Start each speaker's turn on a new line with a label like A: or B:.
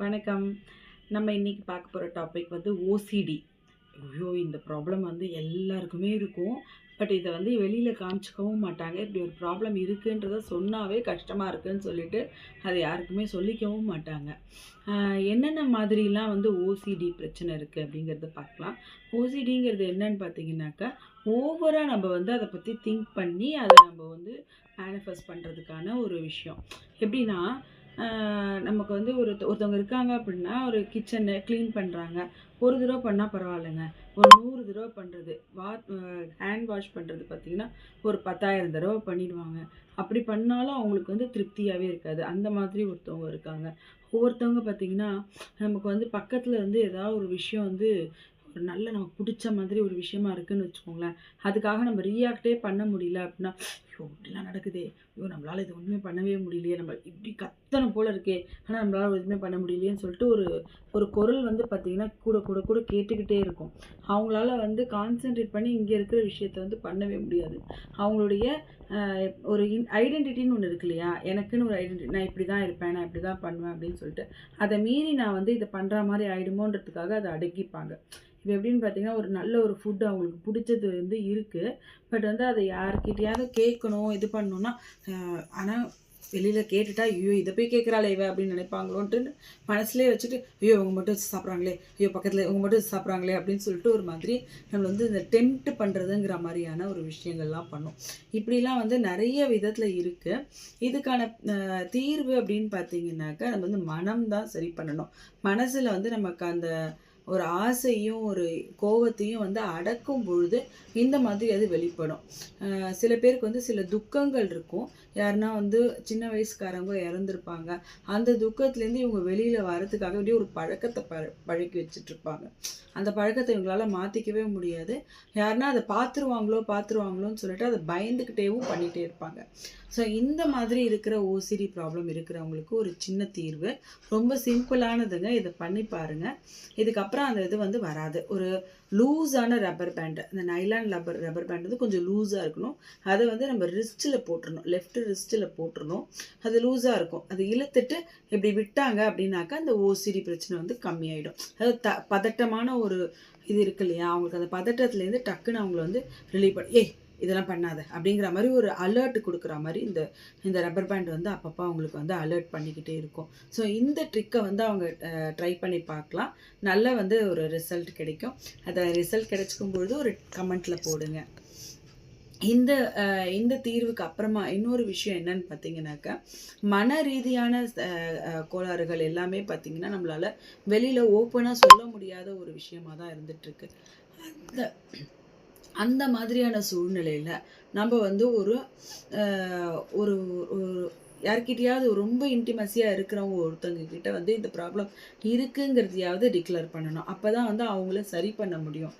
A: வணக்கம். நம்ம இன்னைக்கு பார்க்க போகிற டாபிக் வந்து ஓசிடி ஐயோ இந்த ப்ராப்ளம் வந்து எல்லாருக்குமே இருக்கும். பட் இதை வந்து வெளியில் காமிச்சிக்கவும் மாட்டாங்க. இப்படி ஒரு ப்ராப்ளம் இருக்குன்றத சொன்னாவே கஷ்டமாக இருக்குன்னு சொல்லிட்டு அதை யாருக்குமே சொல்லிக்கவும் மாட்டாங்க. என்னென்ன மாதிரிலாம் வந்து ஓசிடி பிரச்சனை இருக்குது அப்படிங்கிறத பார்க்கலாம். ஓசிடிங்கிறது என்னன்னு பார்த்தீங்கன்னாக்கா ஓவராக நம்ம வந்து அதை பற்றி திங்க் பண்ணி அதை நம்ம வந்து மேனிஃபெஸ்ட் பண்ணுறதுக்கான ஒரு விஷயம். எப்படின்னா நமக்கு வந்து ஒரு ஒருத்தவங்க இருக்காங்க அப்படின்னா ஒரு கிச்சனை க்ளீன் பண்ணுறாங்க ஒரு தடவை பண்ணால் பரவாயில்லைங்க. ஒரு நூறு தடவை பண்ணுறது வா ஹேண்ட் வாஷ் பண்ணுறது பார்த்தீங்கன்னா ஒரு பத்தாயிரம் தடவை பண்ணிடுவாங்க. அப்படி பண்ணாலும் அவங்களுக்கு வந்து திருப்தியாகவே இருக்காது. அந்த மாதிரி ஒருத்தவங்க இருக்காங்க. ஒவ்வொருத்தவங்க பார்த்தீங்கன்னா நமக்கு வந்து பக்கத்தில் வந்து ஏதாவது ஒரு விஷயம் வந்து ஒரு நல்ல நமக்கு பிடிச்ச மாதிரி ஒரு விஷயமா இருக்குன்னு வச்சுக்கோங்களேன். அதுக்காக நம்ம ரியாக்டே பண்ண முடியல அப்படின்னா ஐயோ இப்படிலாம் நடக்குதே. ஐயோ நம்மளால் இது ஒன்றுமே பண்ணவே முடியலையே. நம்ம இப்படி கத்தனை போல இருக்கே. ஆனால் நம்மளால் எதுவுமே பண்ண முடியலையேன்னு சொல்லிட்டு ஒரு ஒரு குரல் வந்து பார்த்திங்கன்னா கூட கூட கூட கேட்டுக்கிட்டே இருக்கும். அவங்களால வந்து கான்சென்ட்ரேட் பண்ணி இங்கே இருக்கிற விஷயத்த வந்து பண்ணவே முடியாது. அவங்களுடைய ஒரு ஒரு ஐடென்டிட்டின்னு ஒன்று இருக்கு இல்லையா? எனக்குன்னு ஒரு ஐடென்டிட்டி நான் இப்படி தான் இருப்பேன் நான் இப்படி தான் பண்ணுவேன் அப்படின்னு சொல்லிட்டு அதை மீறி நான் வந்து இதை பண்ணுற மாதிரி ஆகிடுமோன்றதுக்காக அதை அடக்கிப்பாங்க. இப்போ எப்படின்னு பார்த்தீங்கன்னா ஒரு நல்ல ஒரு ஃபுட் அவங்களுக்கு பிடிச்சது வந்து இருக்குது பட் வந்து அதை யார்கிட்டயாவது கேட்கணும் இது பண்ணணும்னா ஆனால் வெளியில் கேட்டுட்டா ஐயோ இதை போய் கேட்குறாளே இவ அப்படின்னு நினைப்பாங்களோன்ட்டு மனசுலேயே வச்சுட்டு ஐயோ இவங்க மட்டும் வச்சு சாப்பிட்றாங்களே ஐயோ பக்கத்தில் இவங்க மட்டும் வச்சு சாப்பிட்றாங்களே அப்படின்னு சொல்லிட்டு ஒரு மாதிரி நம்மளை வந்து இந்த டெம்ப்ட் பண்ணுறதுங்கிற மாதிரியான ஒரு விஷயங்கள்லாம் பண்ணும். இப்படிலாம் வந்து நிறைய விதத்தில் இருக்குது இதுக்கான தீர்வு அப்படின்னு பார்த்தீங்கன்னாக்கா நம்ம வந்து மனம் தான் சரி பண்ணணும். மனசில் வந்து நமக்கு அந்த ஒரு ஆசையும் ஒரு கோபத்தையும் வந்து அடக்கும் பொழுது இந்த மாதிரி அது வெளிப்படும். சில பேருக்கு வந்து சில துக்கங்கள் இருக்கும். யாருன்னா வந்து சின்ன வயசுக்காரங்க இறந்துருப்பாங்க. அந்த துக்கத்துலேருந்து இவங்க வெளியில் வரதுக்காக அப்படியே ஒரு பழக்கத்தை ப பழக்கி வச்சுட்ருப்பாங்க. அந்த பழக்கத்தை இவங்களால மாற்றிக்கவே முடியாது. யாருன்னா அதை பார்த்துருவாங்களோ பார்த்துருவாங்களோன்னு சொல்லிட்டு அதை பயந்துக்கிட்டேவும் பண்ணிகிட்டே இருப்பாங்க. ஸோ இந்த மாதிரி இருக்கிற ஓசிடி ப்ராப்ளம் இருக்கிறவங்களுக்கு ஒரு சின்ன தீர்வு. ரொம்ப சிம்பிளானதுங்க. இதை பண்ணி பாருங்க. இதுக்கப்புறம் அந்த இது வந்து வராது. ஒரு லூஸான ரப்பர் பேண்டு. இந்த நைலான் ரப்பர் ரப்பர் பேண்ட் வந்து கொஞ்சம் லூஸாக இருக்கணும். அதை வந்து நம்ம ரிஸ்ட்டில் போட்டுடணும் லெஃப்ட் ரிஸ்ட்டில் போட்டுருணும் அது லூஸாக இருக்கும். அது இழுத்துட்டு இப்படி விட்டாங்க அப்படின்னாக்கா அந்த ஓசிடி பிரச்சனை வந்து கம்மியாயிடும். அதாவது த பதட்டமான ஒரு இது இருக்கு இல்லையா? அவங்களுக்கு அந்த பதட்டத்துலேருந்து டக்குன்னு அவங்கள வந்து ரிலீவ் பண்ணி ஏய் இதெல்லாம் பண்ணாத. அப்படிங்கிற மாதிரி ஒரு அலர்ட் கொடுக்குற மாதிரி இந்த இந்த ரப்பர் பேண்ட் வந்து அப்பப்போ அவங்களுக்கு வந்து அலர்ட் பண்ணிக்கிட்டே இருக்கும். ஸோ இந்த ட்ரிக்கை வந்து அவங்க ட்ரை பண்ணி பார்க்கலாம். நல்ல வந்து ஒரு ரிசல்ட் கிடைக்கும். அதை ரிசல்ட் கிடைச்சிக்கும் பொழுது ஒரு கமெண்ட்டில் போடுங்க. இந்த அஹ், இந்த தீர்வுக்கு அப்புறமா இன்னொரு விஷயம் என்னன்னு பார்த்தீங்கன்னாக்கா மன ரீதியான அஹ், கோளாறுகள் எல்லாமே பார்த்தீங்கன்னா நம்மளால வெளியில் ஓப்பனாக சொல்ல முடியாத ஒரு விஷயமா தான் இருந்துட்டு இருக்கு அந்த அந்த மாதிரியான சூழ்நிலையில் நம்ம வந்து ஒரு அஹ், ஒரு ஒரு யார்கிட்டயாவது ரொம்ப இன்டிமசியாக இருக்கிறவங்க ஒருத்தவங்க கிட்ட வந்து இந்த ப்ராப்ளம் இருக்குங்கிறதையாவது டிக்ளேர் பண்ணணும். அப்போ தான் வந்து அவங்கள சரி பண்ண முடியும்.